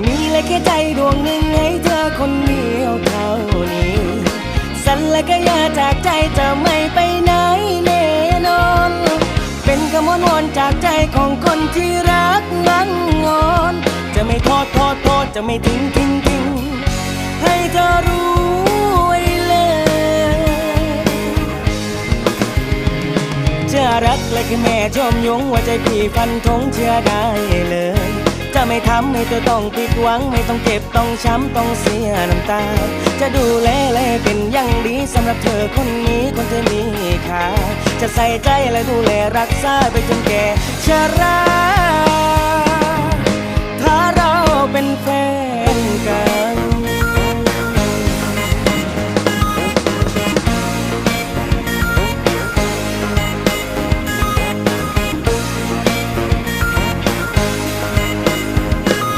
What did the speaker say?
มีและแค่ใจดวงหนึ่งให้เธอคนเดียวเท่านี้ สัญและก็อยาจากใจจะไม่ไปไหนแน่นอน เป็นคำวอนวอนจากใจของคนที่รักนั้นงอน จะไม่ทอดทอดทอดจะไม่ทิ้งทิ้งทิ้งให้เธอรู้ไว้เลยจะรักและแค่แม่ชมยงว่าใจพี่ฟันธงเชื่อได้เลยจ ไม่ทำให้เธอต้องผิดหวัง ไม่ต้องเจ็บต้องช้ำต้องเสียน้ำตา จะดูแลแลเป็นอย่างดีสำหรับเธอคนนี้คนเธอมีค่าจะใส่ใจและดูแลรักษาไปจนแก่ชรา